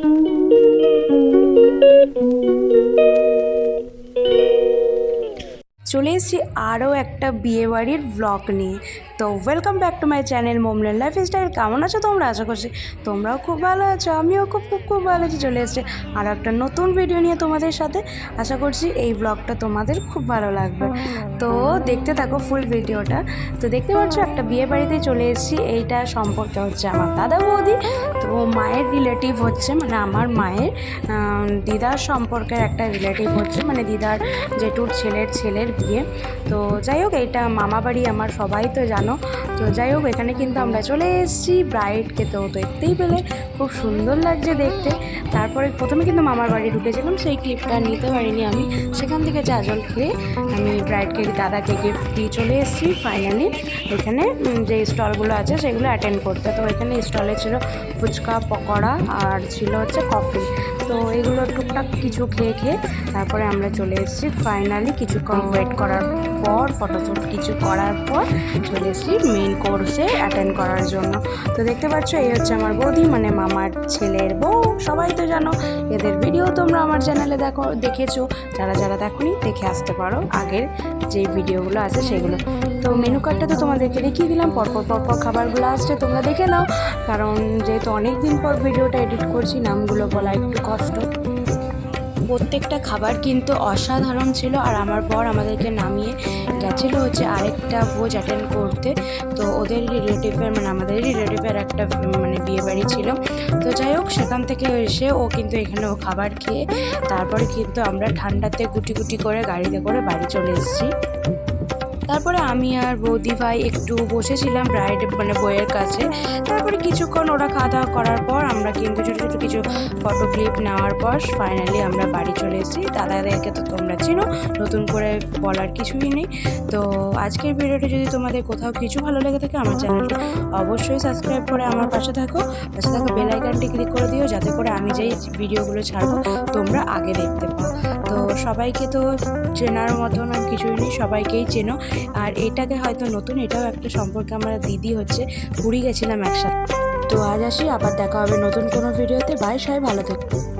Thank you. চলে এসেছি আরও একটা বিয়েবাড়ির ব্লগ নিয়ে। তো welcome back to my channel মোমলেন lifestyle কেমন আছো তোমরা? আশা করছি তোমরাও খুব ভালো আছো আমিও খুব খুব খুব ভালো আছি। চলে এসেছি আরও একটা নতুন ভিডিও নিয়ে তোমাদের সাথে। আশা করছি এই ব্লগটা তোমাদের খুব ভালো লাগবে। তো দেখতে থাকো ফুল ভিডিওটা তো দেখতে পাচ্ছ একটা বিয়ে বাড়িতে চলে এসেছি। এইটা সম্পর্কে হচ্ছে আমার দাদা বৌদি। তো মায়ের রিলেটিভ হচ্ছে মানে আমার মায়ের দিদার সম্পর্কের একটা রিলেটিভ হচ্ছে। মানে দিদার জেঠুর ছেলের ছেলের বিয়ে তো যাই হোক, এটা মামা বাড়ি, আমার সবাই তো জানো। তো যাই হোক, এখানে কিন্তু আমরা চলে এসেছি ব্রাইডকে তো দেখতেই পেলে, খুব সুন্দর লাগছে দেখতে। তারপরে প্রথমে কিন্তু মামার বাড়ি ঢুকেছিলাম, সেই ক্লিপটা নিতে পারিনি আমি। সেখান থেকে চা জল খেয়ে আমি ব্রাইডকে দাদাকে গিফট দিয়ে চলে এসেছি ফাইনালি এখানে যে স্টলগুলো আছে, সেগুলো অ্যাটেন্ড করতে। তো এখানে স্টলে ছিল ফুচকা, পকোড়া আর ছিল হচ্ছে কফি তো এগুলো টুকটাক কিছু খেয়ে খেয়ে তারপরে আমরা চলে এসেছি ফাইনালি কিছুক্ষণ ওয়েট করার পর ফটোশ্যুট কিছু করার পর চলে এসেছি মেইন কোর্সে অ্যাটেন্ড করার জন্য। তো দেখতে পাচ্ছ, এই হচ্ছে আমার বৌদি মানে মামার ছেলের বউ। সবাই তো জানো, এদের ভিডিও তোমরা আমার চ্যানেলে দেখো, দেখেছ। যারা যারা দেখোনি, দেখে আসতে পারো। আগের যে ভিডিওগুলো আছে সেগুলো। তো মেনু কার্ডটা তো তোমাদেরকে দেখিয়ে দিলাম, পরপর পরপর খাবারগুলো আসছে, তোমরা দেখে নাও। কারণ যেহেতু অনেক দিন পর ভিডিওটা এডিট করছি, নামগুলো বলা একটু কষ্ট। প্রত্যেকটা খাবার কিন্তু অসাধারণ ছিল আর আমার বর আমাদেরকে নামিয়ে গেছিল হচ্ছে আরেকটা ভোজ অ্যাটেন্ড করতে। তো ওদের রিলেটিভের মানে আমাদের রিলেটিভের একটা মানে বিয়ে বাড়ি ছিল। তো যাই হোক, সেখান থেকে এসে ও কিন্তু এখানে ও খাবার খেয়ে তারপরে কিন্তু আমরা ঠান্ডাতে গুটি গুটি করে গাড়িতে করে বাড়ি চলে এসেছি। তারপরে আমি আর বৌদি ভাই একটু বসেছিলাম ব্রাইড মানে বইয়ের কাছে। তারপরে কিছুক্ষণ ওরা খাওয়া দাওয়া করার পর আমরা কিন্তু ছোটো ছোটো কিছু ফটো ক্লিপ নেওয়ার পর ফাইনালি আমরা বাড়ি চলে এসেছি। দাদাদেরকে তো তোমরা চিনো, নতুন করে বলার কিছুই নেই। তো আজকের ভিডিওটা যদি তোমাদের কোথাও কিছু ভালো লেগে থাকে, আমার চ্যানেলটা অবশ্যই সাবস্ক্রাইব করে আমার পাশে থাকো। পাশে থাকো বেল আইকনটি ক্লিক করে দিও, যাতে করে আমি যেই ভিডিওগুলো ছাড়বো, তোমরা আগে দেখতে পাও। তো সবাইকে তো চেনার মতন আর কিছুই নেই সবাইকেই চেনো। আর এটাকে হয়তো নতুন, এটাও একটা সম্পর্কে আমার দিদি হচ্ছে পুরী গেছিলাম একসাথে। তো আজ আসি, আবার দেখা হবে নতুন কোনো ভিডিওতে। বাই, সবাই ভালো থেকো।